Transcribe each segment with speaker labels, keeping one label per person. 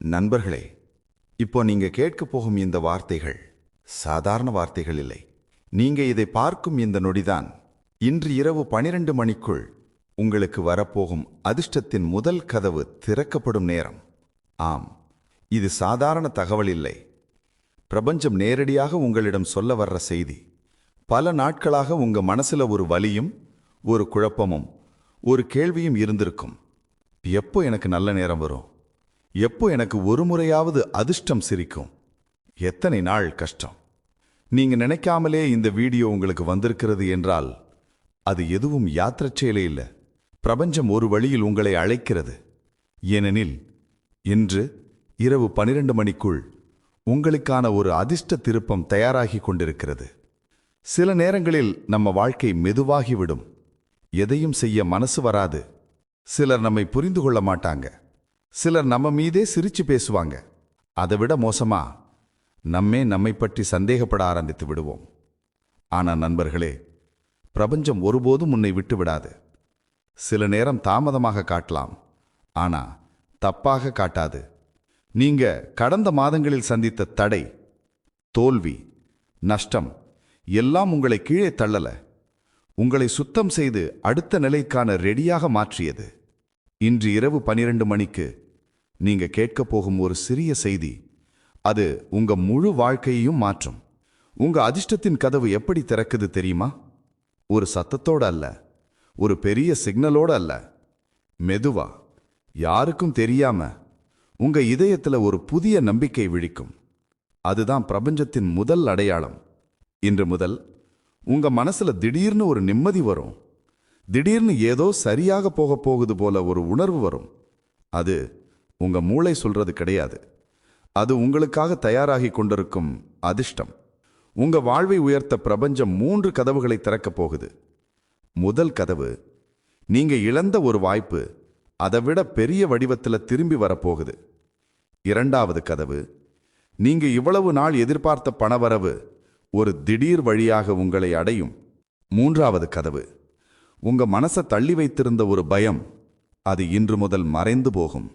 Speaker 1: நண்பர்களே இப்போ நீங்க கேட்க போகும் இந்த வார்த்தைகள் சாதாரண வார்த்தைகள் இல்லை. நீங்க இதை பார்க்கும் இந்த நொடிதான். இன்று இரவு பனிரெண்டு மணிக்குள் உங்களுக்கு வரப்போகும் அதிர்ஷ்டத்தின் முதல் கதவு திறக்கப்படும் நேரம். ஆம் இது சாதாரண தகவல் இல்லை. பிரபஞ்சம் நேரடியாக உங்களிடம் சொல்ல வர்ற செய்தி. பல நாட்களாக உங்க மனசுல ஒரு வலியும் ஒரு குழப்பமும் ஒரு கேள்வியும் இருந்திருக்கும். எப்போ எனக்கு நல்ல நேரம் வரும்? எப்போ எனக்கு ஒரு முறையாவது அதிர்ஷ்டம் சிரிக்கும்? எத்தனை நாள் கஷ்டம். நீங்க நினைக்காமலே இந்த வீடியோ உங்களுக்கு வந்திருக்கிறது என்றால் அது எதுவும் யாத்திரச்செயலே இல்லை. பிரபஞ்சம் ஒரு வழியில் உங்களை அழைக்கிறது. ஏனெனில் இன்று இரவு பனிரெண்டு மணிக்குள் உங்களுக்கான ஒரு அதிர்ஷ்ட திருப்பம் தயாராகி கொண்டிருக்கிறது. சில நேரங்களில் நம்ம வாழ்க்கை மெதுவாகிவிடும். எதையும் செய்ய மனசு வராது. சிலர் நம்மை புரிந்து கொள்ள மாட்டாங்க. சிலர் நம்ம மீதே சிரிச்சு பேசுவாங்க. அதை விட மோசமா நம்மே நம்மை பற்றி சந்தேகப்பட ஆரம்பித்து விடுவோம். ஆனா நண்பர்களே பிரபஞ்சம் ஒருபோதும் உன்னை விட்டு விடாது. சில நேரம் தாமதமாக காட்டலாம் ஆனா தப்பாக காட்டாது. நீங்க கடந்த மாதங்களில் சந்தித்த தடை தோல்வி நஷ்டம் எல்லாம் உங்களை கீழே தள்ளல. உங்களை சுத்தம் செய்து அடுத்த நிலைக்கான ரெடியாக மாற்றியது. இன்று இரவு பனிரெண்டு மணிக்கு நீங்க கேட்கப் போகும் ஒரு சிறிய செய்தி. அது உங்க முழு வாழ்க்கையையும் மாற்றும். உங்க அதிர்ஷ்டத்தின் கதவு எப்படி திறக்குது தெரியுமா? ஒரு சத்தத்தோட அல்ல. ஒரு பெரிய சிக்னலோட அல்ல. மெதுவா யாருக்கும் தெரியாம உங்க இதயத்துல ஒரு புதிய நம்பிக்கை விழிக்கும். அதுதான் பிரபஞ்சத்தின் முதல் அடையாளம். இன்று முதல் உங்க மனசுல திடீர்னு ஒரு நிம்மதி வரும். திடீர்னு ஏதோ சரியாக போக போகுது போல ஒரு உணர்வு வரும். அது உங்க மூளை சொல்றது கிடையாது. அது உங்களுக்காக தயாராகி கொண்டிருக்கும் அதிர்ஷ்டம். உங்க வாழ்வை உயர்த்த பிரபஞ்சம் மூன்று கதவுகளை திறக்கப் போகுது. முதல் கதவு நீங்க இழந்த ஒரு வாய்ப்பு அதைவிட பெரிய வடிவத்தில் திரும்பி வரப்போகுது. இரண்டாவது கதவு நீங்க இவ்வளவு நாள் எதிர்பார்த்த பணவரவு ஒரு திடீர் வழியாக உங்களை அடையும். மூன்றாவது கதவு உங்க மனசை தள்ளி வைத்திருந்த ஒரு பயம் அது இன்று முதல் மறைந்து போகும்.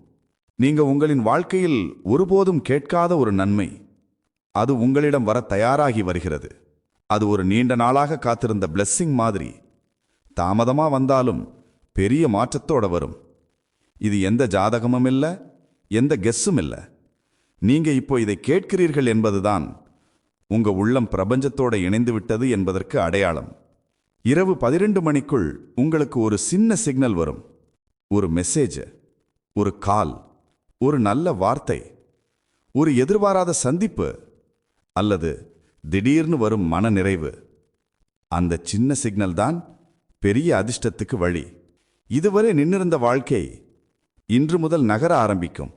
Speaker 1: நீங்க உங்களின் வாழ்க்கையில் ஒருபோதும் கேட்காத ஒரு நன்மை. அது உங்களிடம் வர தயாராகி வருகிறது. அது ஒரு நீண்ட நாளாக காத்திருந்த பிளெஸ்ஸிங் மாதிரி. தாமதமா வந்தாலும் பெரிய மாற்றத்தோட வரும். இது எந்த ஜாதகமும் இல்ல எந்த கெஸ்ஸும் இல்லை. நீங்க இப்போ இதை கேட்கிறீர்கள் என்பதுதான் உங்க உள்ளம் பிரபஞ்சத்தோட இணைந்து விட்டது என்பதற்கு அடையாளம். இரவு பதிரெண்டு மணிக்குள் உங்களுக்கு ஒரு சின்ன சிக்னல் வரும். ஒரு மெசேஜ் ஒரு கால் ஒரு நல்ல வார்த்தை ஒரு எதிர்பாராத சந்திப்பு அல்லது திடீர்னு வரும் மன நிறைவு அந்த சின்ன சிக்னல் தான் பெரிய அதிர்ஷ்டத்துக்கு வழி. இதுவரை நின்னிருந்த வாழ்க்கை இன்று முதல் நகர ஆரம்பிக்கும்.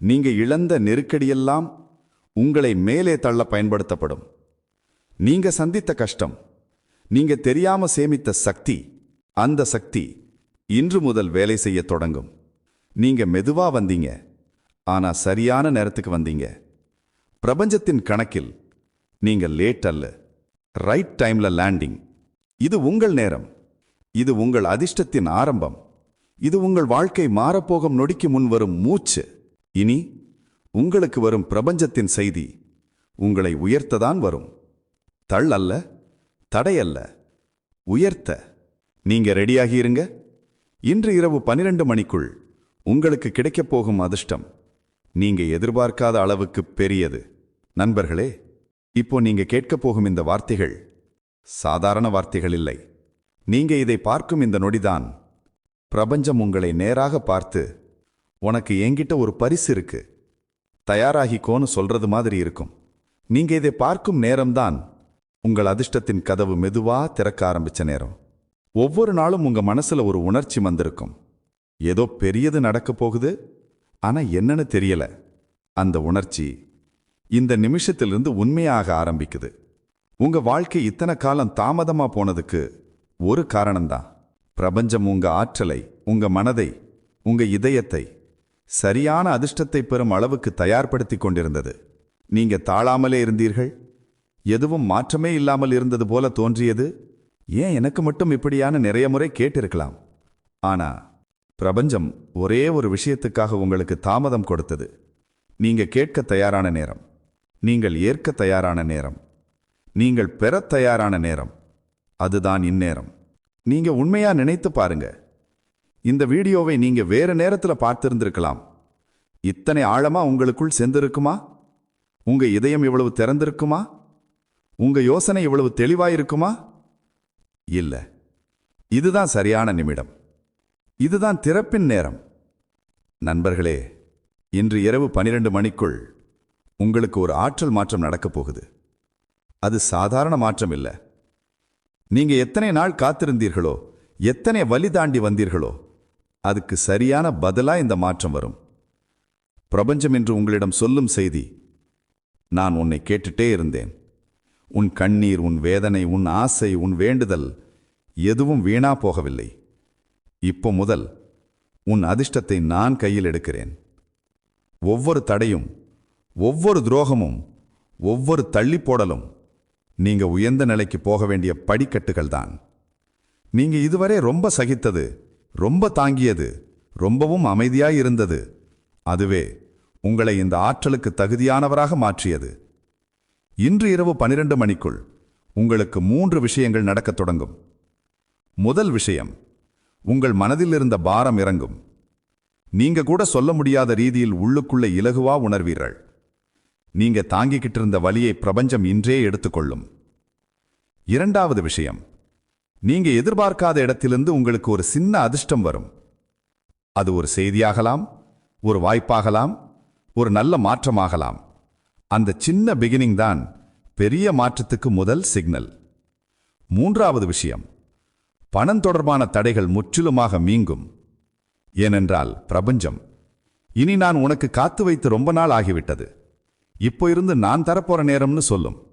Speaker 1: நீங்க இழந்த நெருக்கடியெல்லாம் உங்களை மேலே தள்ள பயன்படுத்தப்படும். நீங்க சந்தித்த கஷ்டம் நீங்க தெரியாம சேமித்த சக்தி அந்த சக்தி இன்று முதல் வேலை செய்ய தொடங்கும். நீங்க மெதுவா வந்தீங்க. ஆனா சரியான நேரத்துக்கு வந்தீங்க. பிரபஞ்சத்தின் கணக்கில் நீங்க லேட் அல்ல. ரைட் டைம்ல லேண்டிங் இது உங்கள் நேரம். இது உங்கள் அதிர்ஷ்டத்தின் ஆரம்பம். இது உங்கள் வாழ்க்கை மாறப்போகும் நொடிக்கு முன் வரும் மூச்சு. இனி உங்களுக்கு வரும் பிரபஞ்சத்தின் செய்தி உங்களை உயர்த்ததான் வரும். தள் அல்ல தடை அல்ல. உயர்த்த. நீங்க ரெடியாகியிருங்க இன்று இரவு பனிரெண்டு மணிக்குள் உங்களுக்கு கிடைக்கப் போகும் அதிர்ஷ்டம் நீங்க எதிர்பார்க்காத அளவுக்கு பெரியது. நண்பர்களே இப்போ நீங்க கேட்கப் போகும் இந்த வார்த்தைகள் சாதாரண வார்த்தைகள் இல்லை. நீங்க இதை பார்க்கும் இந்த நொடிதான். பிரபஞ்சம் உங்களை நேராக பார்த்து உனக்கு என்கிட்ட ஒரு பரிசு இருக்கு. தயாராகிக்கோன்னு சொல்றது மாதிரி இருக்கும். நீங்க இதை பார்க்கும் நேரம்தான் உங்கள் அதிர்ஷ்டத்தின் கதவு மெதுவா திறக்க ஆரம்பிச்ச நேரம். ஒவ்வொரு நாளும் உங்க மனசுல ஒரு உணர்ச்சி வந்திருக்கும். ஏதோ பெரியது நடக்கப் போகுது? ஆனா என்னன்னு தெரியல. அந்த உணர்ச்சி இந்த நிமிஷத்திலிருந்து உண்மையாக ஆரம்பிக்குது. உங்க வாழ்க்கை இத்தனை காலம் தாமதமா போனதுக்கு ஒரு காரணம்தான். பிரபஞ்சம் உங்க ஆற்றலை உங்க மனதை உங்க இதயத்தை சரியான அதிர்ஷ்டத்தை பெறும் அளவுக்கு தயார்படுத்திக் கொண்டிருந்தது. நீங்க தாழாமலே இருந்தீர்கள். எதுவும் மாற்றமே இல்லாமல் இருந்தது போல தோன்றியது. ஏன் எனக்கு மட்டும் இப்படியான நிறைய முறை கேட்டிருக்கலாம். ஆனா பிரபஞ்சம் ஒரே ஒரு விஷயத்துக்காக உங்களுக்கு தாமதம் கொடுத்தது.
Speaker 2: நீங்க கேட்க தயாரான நேரம். நீங்கள் ஏற்க தயாரான நேரம். நீங்கள் பெறத் தயாரான நேரம். அதுதான் இந்நேரம். நீங்க உண்மையா நினைத்து பாருங்க. இந்த வீடியோவை நீங்க வேற நேரத்தில் பார்த்திருந்திருக்கலாம். இத்தனை ஆழமா உங்களுக்குள் சென்றிருக்குமா? உங்க இதயம் இவ்வளவு திறந்திருக்குமா? உங்க யோசனை இவ்வளவு தெளிவாயிருக்குமா? இல்ல. இதுதான் சரியான நிமிடம். இதுதான் திறப்பின் நேரம். நண்பர்களே இன்று இரவு பனிரெண்டு மணிக்குள் உங்களுக்கு ஒரு ஆற்றல் மாற்றம் நடக்கப் போகுது. அது சாதாரண மாற்றம் இல்ல. நீங்க எத்தனை நாள் காத்திருந்தீர்களோ எத்தனை வழி தாண்டி வந்தீர்களோ அதுக்கு சரியான பதிலா இந்த மாற்றம் வரும். பிரபஞ்சம் என்று உங்களிடம் சொல்லும் செய்தி நான் உன்னை கேட்டுட்டே இருந்தேன். உன் கண்ணீர் உன் வேதனை உன் ஆசை உன் வேண்டுதல் எதுவும் வீணா போகவில்லை. இப்போ முதல் உன் அதிர்ஷ்டத்தை நான் கையில் எடுக்கிறேன். ஒவ்வொரு தடையும் ஒவ்வொரு துரோகமும் ஒவ்வொரு தள்ளி போடலும் நீங்க உயர்ந்த நிலைக்கு போக வேண்டிய படிக்கட்டுகள் தான். நீங்க இதுவரை ரொம்ப சகித்தது ரொம்ப தாங்கியது ரொம்பவும் அமைதியாய் இருந்தது. அதுவே உங்களை இந்த ஆற்றலுக்கு தகுதியானவராக மாற்றியது. இன்று இரவு பனிரெண்டு மணிக்குள் உங்களுக்கு மூன்று விஷயங்கள் நடக்கத் தொடங்கும். முதல் விஷயம் உங்கள் மனதில் இருந்த பாரம் இறங்கும். நீங்க கூட சொல்ல முடியாத ரீதியில் உள்ளுக்குள்ள இலகுவா உணர்வீர்கள். நீங்க தாங்கிக்கிட்டு இருந்த வழியை பிரபஞ்சம் இன்றே எடுத்துக்கொள்ளும். இரண்டாவது விஷயம். நீங்க எதிர்பார்க்காத இடத்திலிருந்து உங்களுக்கு ஒரு சின்ன அதிர்ஷ்டம் வரும். அது ஒரு செய்தியாகலாம் ஒரு வாய்ப்பாகலாம் ஒரு நல்ல மாற்றமாகலாம். அந்த சின்ன பிகினிங் தான் பெரிய மாற்றத்துக்கு முதல் சிக்னல் மூன்றாவது விஷயம். பணம் தொடர்பான தடைகள் முற்றிலுமாக மீங்கும் ஏனென்றால் பிரபஞ்சம் இனி நான் உனக்கு காத்து வைத்து ரொம்ப நாள் ஆகிவிட்டது. இப்போ இருந்து நான் தரப்போற நேரம்னு சொல்லும்.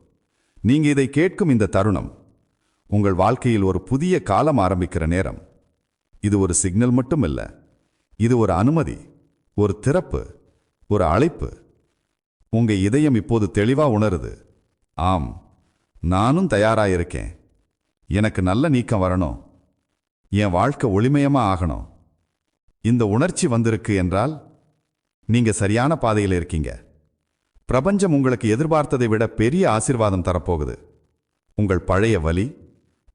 Speaker 2: நீங்க இதை கேட்கும் இந்த தருணம் உங்கள் வாழ்க்கையில் ஒரு புதிய காலம் ஆரம்பிக்கிற நேரம். இது ஒரு சிக்னல் மட்டும் இல்ல இது ஒரு அனுமதி ஒரு திறப்பு ஒரு அழைப்பு. உங்க இதயம் இப்போது தெளிவா உணருது. ஆம் நானும் தயாராயிருக்கேன். எனக்கு நல்ல நீக்கம் வரணும். என் வாழ்க்கை ஒளிமயமா ஆகணும். இந்த உணர்ச்சி வந்திருக்கு என்றால் நீங்க சரியான பாதையில் இருக்கீங்க. பிரபஞ்சம் உங்களுக்கு எதிர்பார்த்ததை விட பெரிய ஆசிர்வாதம் தரப்போகுது. உங்கள் பழைய வலி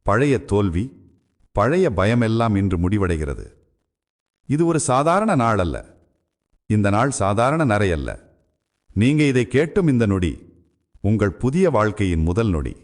Speaker 2: பழைய தோல்வி பழைய பயமெல்லாம் இன்று முடிவடைகிறது. இது ஒரு சாதாரண நாள் அல்ல இந்த நாள் சாதாரண நரை அல்ல நீங்க இதை கேட்டும் இந்த நொடி உங்கள் புதிய வாழ்க்கையின் முதல் நொடி.